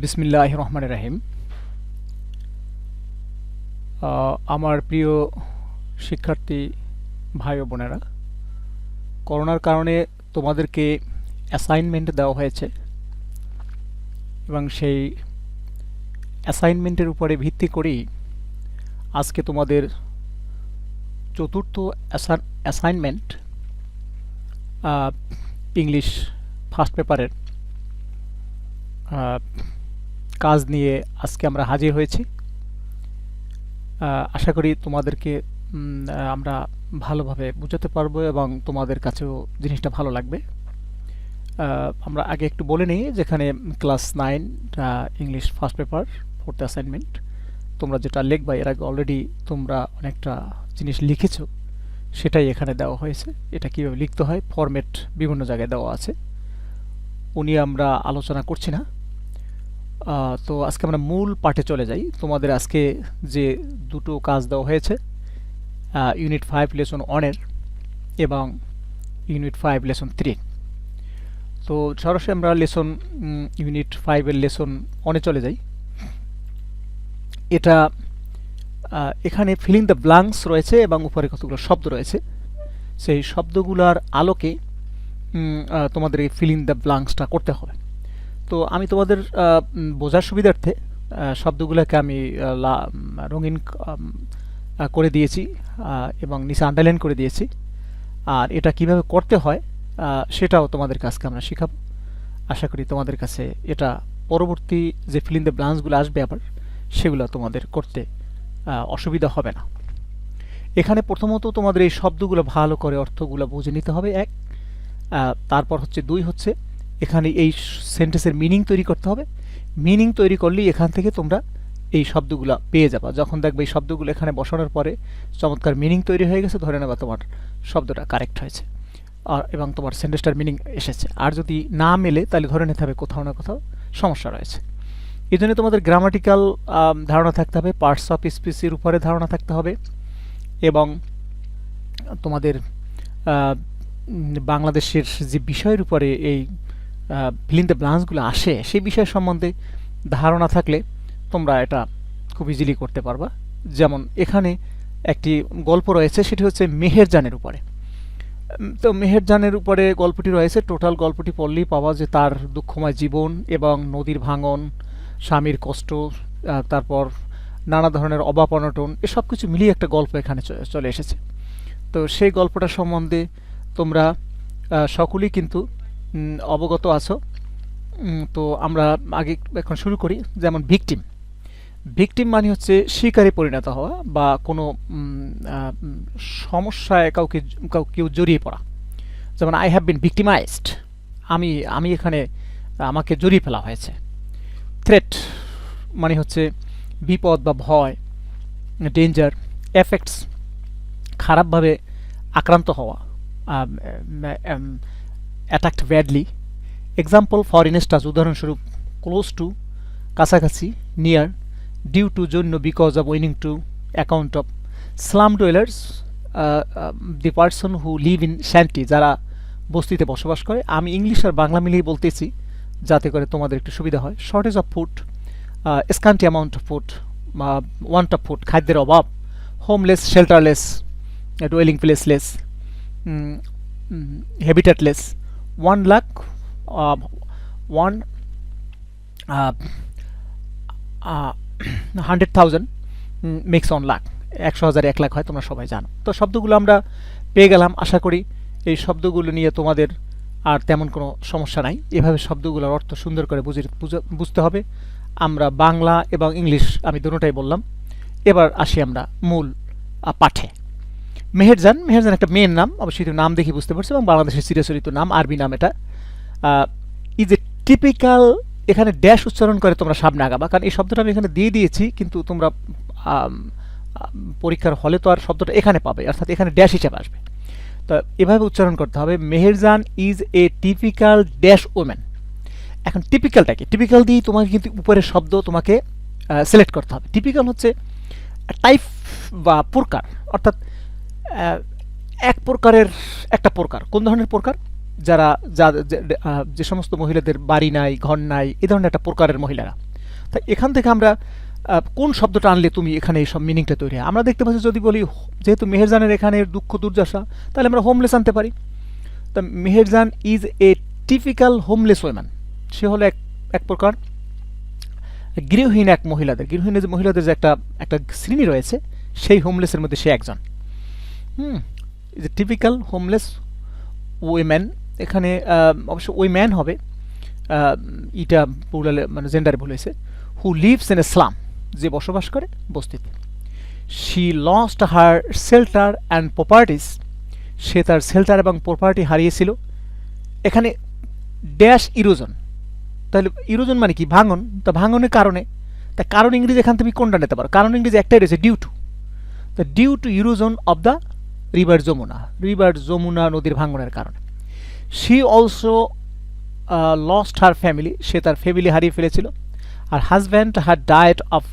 বিসমিল্লাহ রহমান রাহিম। আমার প্রিয় শিক্ষার্থী ভাই ও বোনেরা, করোনার কারণে তোমাদেরকে অ্যাসাইনমেন্ট দেওয়া হয়েছে এবং সেই অ্যাসাইনমেন্টের উপরে ভিত্তি করেই আজকে তোমাদের চতুর্থ অ্যাসাইনমেন্ট ইংলিশ ফার্স্ট পেপারের কাজ নিয়ে আজকে আমরা হাজির হয়েছি। আশা করি তোমাদেরকে আমরা ভালোভাবে বোঝাতে পারব এবং তোমাদের কাছেও জিনিসটা ভালো লাগবে। আমরা আগে একটু বলে নিই যেখানে class nine English first paper, fourth assignment. তোমরা যেটা লিখবা, এর আগে অলরেডি তোমরা অনেকটা জিনিস লিখেছো, সেটাই এখানে দেওয়া হয়েছে। এটা কীভাবে লিখতে হয় ফরম্যাট বিভিন্ন জায়গায় দেওয়া আছে। উনি আমরা আলোচনা করছি না। তো আজকে আমরা মূল পাঠে চলে যাই। তোমাদের আজকে যে দুটো কাজ দেওয়া হয়েছে ইউনিট ফাইভ লেসন ওয়ানের এবং ইউনিট ফাইভ লেসন থ্রি তো সরাসরি আমরা লেসন ইউনিট ফাইভের লেসন অনে চলে যাই। এটা এখানে ফিলিং দ্য ব্লাঙ্কস রয়েছে এবং উপরে কতগুলো শব্দ রয়েছে। সেই শব্দগুলোর আলোকে তোমাদের এই ফিলিং দ্য ব্লাঙ্কসটা করতে হবে। তো আমি তোমাদের বোঝার সুবিধার্থে শব্দগুলোকে আমি রঙিন করে দিয়েছি এবং নিচে আন্ডারলাইন করে দিয়েছি। আর এটা কীভাবে করতে হয় সেটাও তোমাদের কাছকে আমরা শেখাবো। আশা করি তোমাদের কাছে এটা পরবর্তী যে ফিলিং দ্য ব্লাঙ্কসগুলো আসবে আবার, সেগুলো তোমাদের করতে অসুবিধা হবে না। এখানে প্রথমত তোমাদের এই শব্দগুলো ভালো করে অর্থগুলো বুঝে নিতে হবে, এক। তারপর হচ্ছে দুই হচ্ছে এখানে এই সেন্টেন্সের মিনিং তৈরি করতে হবে। মিনিং তৈরি করলেই এখান থেকে তোমরা এই শব্দগুলো পেয়ে যাবা। যখন দেখবে এই শব্দগুলো এখানে বসানোর পরে চমৎকার মিনিং তৈরি হয়ে গেছে, ধরে নেবা তোমার শব্দটা কারেক্ট হয়েছে। আর এবং তোমার সেন্টেন্সটার মিনিং এসেছে। আর যদি না মেলে, তাহলে ধরে নিতে হবে কোথাও না কোথাও সমস্যা রয়েছে। এই জন্য তোমাদের গ্রামাটিক্যাল ধারণা থাকতে হবে পার্টস অফ স্পিসির উপরে ধারণা থাকতে হবে এবং তোমাদের বাংলাদেশের যে বিষয়ের উপরে এই ফিলিং দ্য ব্লান্সগুলো আসে, সেই বিষয় সম্বন্ধে ধারণা থাকলে তোমরা এটা খুব ইজিলি করতে পারবা। যেমন এখানে একটি গল্প রয়েছে, সেটি হচ্ছে মেহেরজানের উপরে। তো মেহেরজানের উপরে গল্পটি রয়েছে টোটাল গল্পটি পড়লেই পাওয়া যে তার দুঃখময় জীবন এবং নদীর ভাঙন, স্বামীর কষ্ট তারপর নানা ধরনের অভাব অনটন এসব কিছু মিলিয়ে একটা গল্প এখানে চলে এসেছে। তো সেই গল্পটা সম্বন্ধে তোমরা সকলেই কিন্তু অবগত আছো। তো আমরা আগে এখন শুরু করি, যেমন ভিকটিম। ভিকটিম মানে হচ্ছে শিকারে পরিণত হওয়া বা কোনো সমস্যায় কাউকে, কাউ কেউ জড়িয়ে পড়া। যেমন আই হ্যাভ বিন ভিকটিমাইজড আমি আমি এখানে, আমাকে জড়িয়ে ফেলা হয়েছে। থ্রেট মানে হচ্ছে বিপদ বা ভয় ডেঞ্জার এফেক্টস খারাপভাবে আক্রান্ত হওয়া attacked badly example for instance উদাহরণস্বরূপ ক্লোজ টু কাছাকাছি নিয়ার ডিউ টু জন্য because of winning to account of slum dwellers the person who live in shanty যারা বস্তিতে বসবাস করে। আমি ইংলিশ আর বাংলা মিলিয়ে বলতেছি, যাতে করে তোমাদের একটু সুবিধা হয়। Shortage of food scanty amount of food want of food খাদ্যের অভাব homeless shelterless dwelling placeless habitatless one lakh one hundred thousand makes on lakh একশো হাজার, এক লাখ হয়, তোমরা সবাই জানো। তো শব্দগুলো আমরা পেয়ে গেলাম, আশা করি এই শব্দগুলো নিয়ে তোমাদের আর তেমন কোনো সমস্যা নাই। এভাবে শব্দগুলোর অর্থ সুন্দর করে বুঝে- বুঝতে হবে। আমরা বাংলা এবং ইংলিশ, আমি দুটোটাই বললাম। এবার আসি আমরা মূল পাঠে। মেহেরজান মেহেরজান একটা মেয়ের নাম, অবশ্যই নাম দেখে বুঝতে পারছ, এবং বাংলাদেশের চিরচরিত নাম আরবি নাম এটা। ইজ এ টিপিক্যাল এখানে ড্যাশ উচ্চারণ করে তোমরা সামনে আগাবা, কারণ এই শব্দটা আমি এখানে দিয়ে দিয়েছি, কিন্তু তোমরা পরীক্ষার হলে তো আর শব্দটা এখানে পাবে, অর্থাৎ এখানে ড্যাশ হিসেবে আসবে। তো এভাবে উচ্চারণ করতে হবে, Meherjan is a typical dash women এখন টিপিক্যালটা কি? টিপিক্যাল দিয়ে তোমাকে কিন্তু উপরের শব্দ তোমাকে সিলেক্ট করতে হবে। টিপিক্যাল হচ্ছে টাইপ বা প্রকার, অর্থাৎ এক প্রকারের একটা প্রকার। কোন ধরনের প্রকার? যারা, যা, যে- সমস্ত মহিলাদের বাড়ি নাই, ঘর নাই, এ ধরনের একটা প্রকারের মহিলারা। তাই এখান থেকে আমরা কোন শব্দটা আনলে তুমি এখানে এই সব মিনিংটা তৈরি হয়? আমরা দেখতে পাচ্ছি যদি বলি, যেহেতু মেহেরজানের এখানে দুঃখ, দুর্দশা, তাহলে আমরা হোমলেস আনতে পারি। তা Meherjan is a typical homeless woman সে হলো এক এক প্রকার গৃহহীন এক মহিলাদের। গৃহহীন যে মহিলাদের যে একটা একটা শ্রেণি রয়েছে, সেই হোমলেসের মধ্যে সে একজন। হুম। ইজ টিপিক্যাল হোমলেস ওয়েম্যান এখানে অবশ্য ওয়েম্যান হবে ইটা পুরালে মানে জেন্ডারে ভুল হয়েছে who lives in a slum যে বসবাস করে, বস্তিতে। She lost her shelter and properties সে তার শেল্টার এবং প্রপার্টি হারিয়েছিল। এখানে ড্যাশ ইরোজন তাহলে ইরোজন মানে কি? ভাঙন। তা ভাঙনের কারণে, তা কারণ ইংরেজি এখান থেকে কোনটা নিতে পারো? কারণ ইংরেজি একটাই রয়েছে due to the due to erosion of the river Jamuna river Jamuna নদীর ভাঙনের কারণে। She also lost her family সে তার ফ্যামিলি হারিয়ে ফেলেছিল। আর husband her died of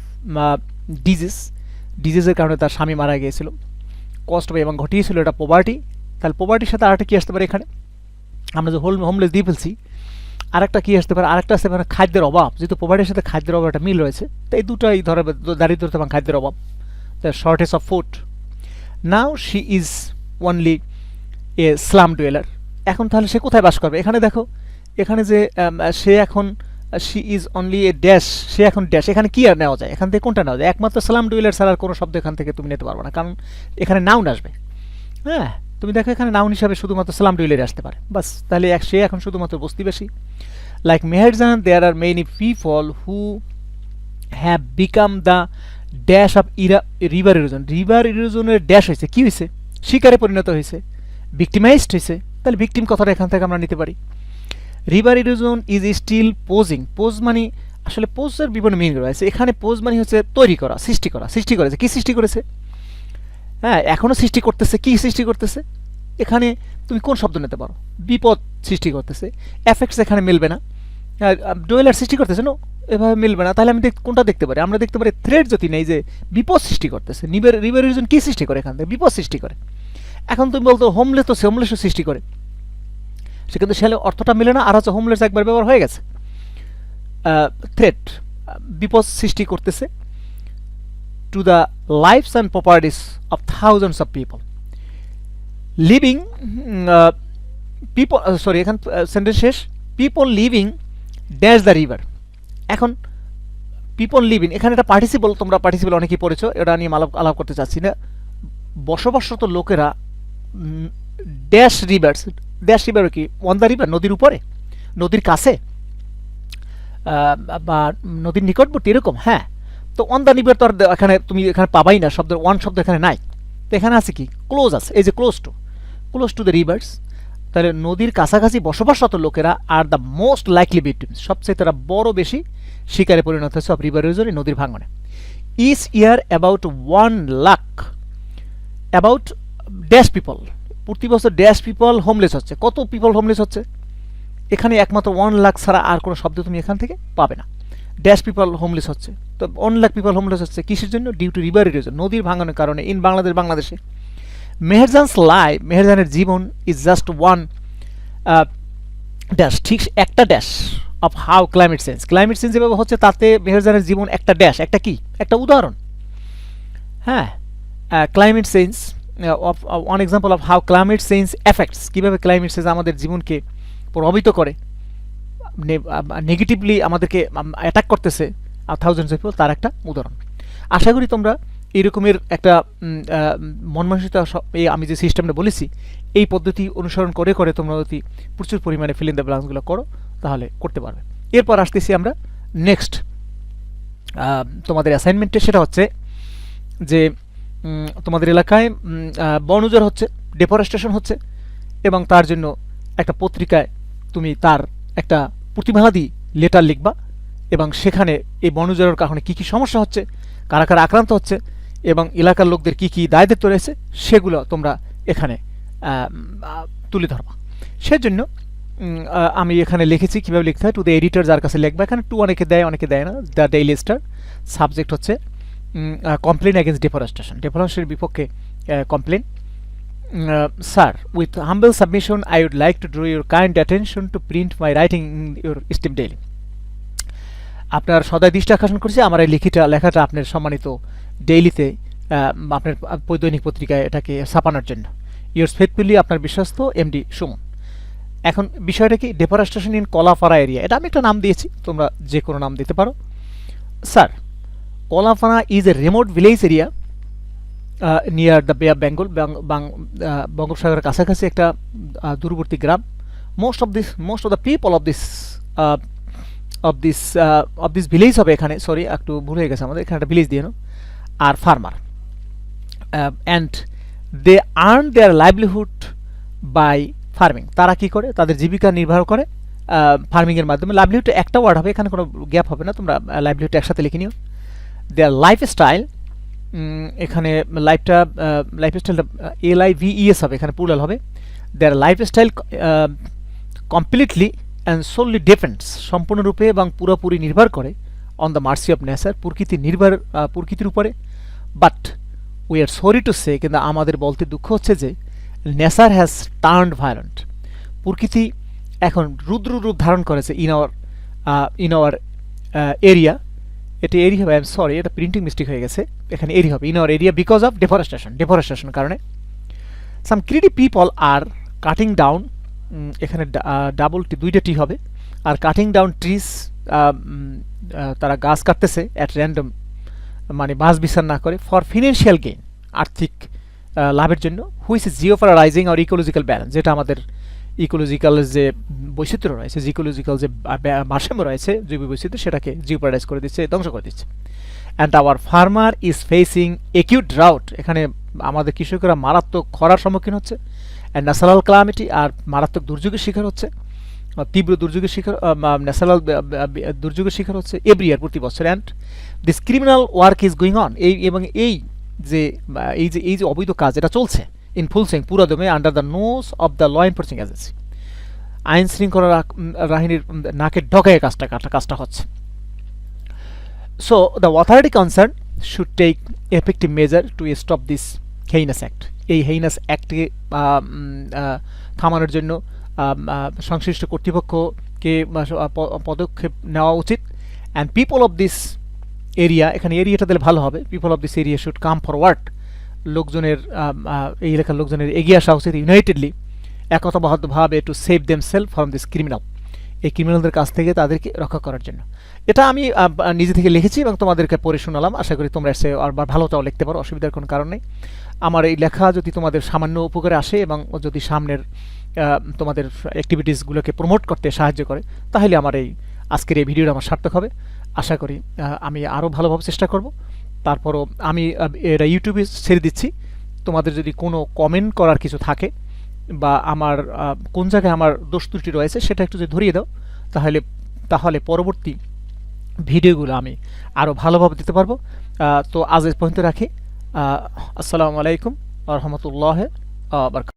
disease ডিজিজের কারণে তার স্বামী মারা গিয়েছিল। কষ্ট এবং ঘটিয়েছিল এটা পোভার্টি তাহলে পোভার্টির সাথে আরেকটা কী আসতে পারে এখানে? আমরা যে হোল হোমলেস দিয়ে ফেলছি, আরেকটা কী আসতে পারে? আরেকটা আসতে পারে খাদ্যের অভাব। যেহেতু পোভার্টির সাথে খাদ্যের অভাব একটা মিল রয়েছে তো এই দুটোই ধরে দারিদ্রতা এবং খাদ্যের অভাব। The shortage of food now she is only a slum dweller এখন তাহলে সে কোথায় বাস করবে? এখানে দেখো, এখানে যে সে এখন she is only a dash সে এখন ড্যাশ এখানে কি আর নেওয়া যায়? এখান থেকে কোনটা নেওয়া যায়? একমাত্র সালাম ডুয়েলার ছাড়া কোনো শব্দ এখান থেকে তুমি নিতে পারবে না, কারণ এখানে নাউন আসবে। হ্যাঁ তুমি দেখো এখানে নাউন হিসাবে শুধুমাত্র সালাম ডুয়েলার আসতে পারে। বাস, তাহলে এক, সে এখন শুধুমাত্র বস্তি বেশি like Meherjan there are many people who have become the dash of era river erosion river ইরোজনের dash হয়েছে, কি হয়েছে? শিকারে পরিণত হয়েছে ভিক্টিমাইজড হয়েছে, তাহলে ভিকটিম কথাটা এখান থেকে আমরা নিতে পারি। River erosion is still posing pose মানে আসলে পোজের বিভিন্ন মিনিং রয়েছে। এখানে পোজ মানে হচ্ছে তৈরি করা, সৃষ্টি করা। সৃষ্টি করেছে, কি সৃষ্টি করেছে? হ্যাঁ এখনও সৃষ্টি করতেছে, কি সৃষ্টি করতেছে? এখানে তুমি কোন শব্দ নিতে পারো? বিপদ সৃষ্টি করতেছে। এফেক্টস এখানে মিলবে না। ডোয়েলার সৃষ্টি করতেছে নো এভাবে মিলবে না। তাহলে আমি কোনটা দেখতে পারি? আমরা দেখতে পারি থ্রেড যদি নেই যে বিপদ সৃষ্টি করতেছে। নিবের রিভার রিজন কি সৃষ্টি করে এখান থেকে? বিপদ সৃষ্টি করে। এখন তুমি বলতো হোমলেস তো হোমলেসও সৃষ্টি করে। সে কিন্তু অর্থটা মিলে না, আর হচ্ছে হোমলেস একবার ব্যবহার হয়ে গেছে। থ্রেট বিপদ সৃষ্টি করতেছে to the lives and properties of thousands of people living people sorry এখান সেন্টেন্স শেষ। People living dash the river এখন পিপল লিভিং এখানে একটা পার্টিসিপল তোমরা পার্টিসিপল অনেকেই পড়েছো, এটা নিয়ে আলাপ আলাপ করতে চাচ্ছি না। বসবাসরত লোকেরা ড্যাশ রিভার্স ড্যাশ রিভার কি? অন দ্য রিভার নদীর উপরে? নদীর কাছে? বা নদীর নিকটবর্তী, এরকম হ্যাঁ। তো অন দ্য রিভার তো আর এখানে তুমি এখানে পাবাই না শব্দ ওয়ান শব্দ এখানে নাই। তো এখানে আছে কি? ক্লোজ আছে, এই যে close to close to the rivers তাহলে নদীর কাছাকাছি বসবাসরত লোকেরা আর দ্য মোস্ট লাইকলি ভিকটিমস সবচেয়ে তারা বড় বেশি শিকারে পরিণত হয়েছে অফ রিভার রিজনে নদীর ভাঙনে। This year about one lakh about dash people প্রতি বছর ড্যাশ পিপল হোমলেস হচ্ছে। কত পিপল হোমলেস হচ্ছে? এখানে একমাত্র ওয়ান লাখ ছাড়া আর কোনো শব্দ তুমি এখান থেকে পাবে না। ড্যাশ পিপল হোমলেস হচ্ছে। তো ওয়ান লাখ পিপল হোমলেস হচ্ছে কিসের জন্য? ডিউ টু রিভার ইরোজন নদীর ভাঙনের কারণে। ইন বাংলাদেশ বাংলাদেশে মেহেরজানস লাই, মেহেরজানের জীবন ইজ জাস্ট ওয়ান ড্যাশ ঠিক একটা dash of how climate change climate change যেভাবে হচ্ছে তাতে মেহেরজানের জীবন একটা ড্যাশ একটা কি? একটা উদাহরণ। হ্যাঁ climate change of one example of how climate change effects কীভাবে ক্লাইমেট চেঞ্জ আমাদের জীবনকে প্রভাবিত করে। নেগেটিভলি আমাদেরকে অ্যাটাক করতেছে থাউজেন্ডস পিপল তার একটা উদাহরণ। আশা করি তোমরা এরকমের একটা উম, আহ, মন মানসিকতা এই আমি যে সিস্টেমটা বলেছি এই পদ্ধতি অনুসরণ করে করে তোমরা যদি প্রচুর পরিমাণে ফিল ইন দ্য ব্লাঙ্কসগুলো করো তাহলে করতে পারবে। এরপর আসতেছি আমরা নেক্সট তোমাদের অ্যাসাইনমেন্টে সেটা হচ্ছে যে তোমাদের এলাকায় বন উজাড় হচ্ছে ডেফরেস্টেশন হচ্ছে এবং তার জন্য একটা পত্রিকায় তুমি তার একটা প্রতিবাদী লেটার লিখবা এবং সেখানে এই বন উজাড়ের কারণে কী কী সমস্যা হচ্ছে কারা কারা আক্রান্ত হচ্ছে এবং এলাকার লোকদের কী কী দায় দায়িত্ব রয়েছে সেগুলো তোমরা এখানে তুলে ধরবা। সেজন্য আমি এখানে লিখেছি কীভাবে লিখতে হয়। টু দ্য এডিটর যার কাছে লিখবা। এখানে টু অনেকে দেয় অনেকে দেয় না। দ্য ডেইলি স্টার সাবজেক্ট হচ্ছে কমপ্লেন অ্যাগেন্স্ট ডেফরেস্টেশন ডেফরেস্টেশনের বিপক্ষে complain sir with with submission I would like to draw your kind attention to print my writing in your esteemed daily. আপনার সদায় দৃষ্টি আকর্ষণ করছে। আমার এই লিখিটা, লেখাটা আপনার সম্মানিত ডেইলিতে আপনার দৈনিক পত্রিকায় এটাকে ছাপানোর জন্য। ইয়োর্স ফেথফুলি আপনার বিশ্বস্ত এমডি সুমন। এখন বিষয়টা কি? ডেফরেস্টেশন ইন কলাপাড়া এরিয়া এটা আমি একটা নাম দিয়েছি, তোমরা যে কোনো নাম দিতে পারো। Sir Kalapara is a remote village area near the Bay of Bengal বঙ্গোপসাগরের কাছাকাছি একটা দূরবর্তী গ্রাম। Most of this most of the people of this of this of this village হবে এখানে। সরি একটু ভুল হয়ে গেছে আমাদের। এখানে একটা ভিলেজ দিয়ে আর farmer and they earn their livelihood by farming তারা কি করে? তাদের জীবিকা নির্বাহ করে। ফার্মিংয়ের মাধ্যমে লাইভলিহুড একটা ওয়ার্ড হবে এখানে কোনো গ্যাপ হবে না তোমরা লাইভলিহুড একসাথে লিখে নিও। দেয়ার লাইফ স্টাইল এখানে লাইফটা লাইফ স্টাইলটা এল আই ভিইএস হবে এখানে পুরাল হবে। Their life style completely and solely depends সম্পূর্ণরূপে এবং পুরোপুরি নির্ভর করে on the mercy of nature প্রকৃতি নির্ভর আহ, প্রকৃতির উপরে। But we are sorry to say কিন্তু আমাদের বলতে দুঃখ হচ্ছে যে নেচার হ্যাজ টার্নড ভায়োলেন্ট প্রকৃতি এখন রুদ্র রূপ ধারণ করেছে in our in our area এটা এরি হবে আই এম সরি এটা প্রিন্টিং মিস্টেক হয়ে গেছে। এখানে এরি হবে in our area because of deforestation deforestation কারণে। Some greedy people are cutting down এখানে ডাবল টি, দুইটা টি হবে। আর কাটিং ডাউন ট্রিজ তারা গাছ কাটতেছে অ্যাট র্যান্ডম মানে বাস বিচার না করে ফর ফিনান্সিয়াল গেইন আর্থিক লাভের জন্য which is geo for jeopardizing our ecological balance যেটা আমাদের ইকোলজিক্যাল যে বৈচিত্র্য রয়েছে, যে ইকোলজিক্যাল যে ভারসাম্য রয়েছে, জৈব বৈচিত্র্য, সেটাকে জিওপারাইজ করে দিচ্ছে, ধ্বংস করে দিচ্ছে। And our farmer is facing acute drought এখানে আমাদের কৃষকরা মারাত্মক খরার সম্মুখীন হচ্ছে অ্যান্ড ন্যাশনাল ক্লামিটি আর মারাত্মক দুর্যোগের শিকার হচ্ছে, তীব্র দুর্যোগের শিকার ন্যাশনাল দুর্যোগের শিকার হচ্ছে এভরি ইয়ার প্রতি বছর। And this criminal work is going on এই এবং এই যে এই যে এই যে অবৈধ কাজ, এটা চলছে ইন ফুল সিং পুরোদমে under the nose of the law enforcing agency আইন শৃঙ্খলা বাহিনীর নাকের ডগায় কাজটা, কাজটা- হচ্ছে। So the authority concern should take effective measure to stop this heinous act এই হেইনাস অ্যাক্টকে থামানোর জন্য সংশ্লিষ্ট কর্তৃপক্ষকে পদক্ষেপ নেওয়া উচিত। And people of this area এখানে এরিয়াটা দিলে ভালো হবে। People of this area should come forward লোকজনের এই এলাকার লোকজনের এগিয়ে আসা উচিত unitedly একতাবদ্ধভাবে to save them self from this criminal এই ক্রিমিনালদের কাছ থেকে তাদেরকে রক্ষা করার জন্য। এটা আমি নিজে থেকে লিখেছি এবং তোমাদেরকে পড়ে শোনালাম। আশা করি তোমরা এসে আর ভালোটাও লিখতে পারো, অসুবিধার কোনো কারণ নেই। আমার এই লেখা যদি তোমাদের সামান্য উপকারে আসে এবং যদি সামনের তোমাদের অ্যাক্টিভিটিসগুলোকে প্রমোট করতে সাহায্য করে, তাহলে আমার এই আজকের এই ভিডিওটা আমার সার্থক হবে। আশা করি আমি আরও ভালোভাবে চেষ্টা করব। তারপরও আমি এটা ইউটিউবে ছেড়ে দিচ্ছি। তোমাদের যদি কোনো কমেন্ট করার কিছু থাকে বা আমার কোন জায়গায় আমার দোষ ত্রুটি রয়েছে সেটা একটু যদি ধরিয়ে দাও, তাহলে তাহলে পরবর্তী ভিডিওগুলো আমি আরও ভালোভাবে দিতে পারব। তো আজ পর্যন্ত রাখি। আসসালামু আলাইকুম রহমতুল্লাহ বারকাত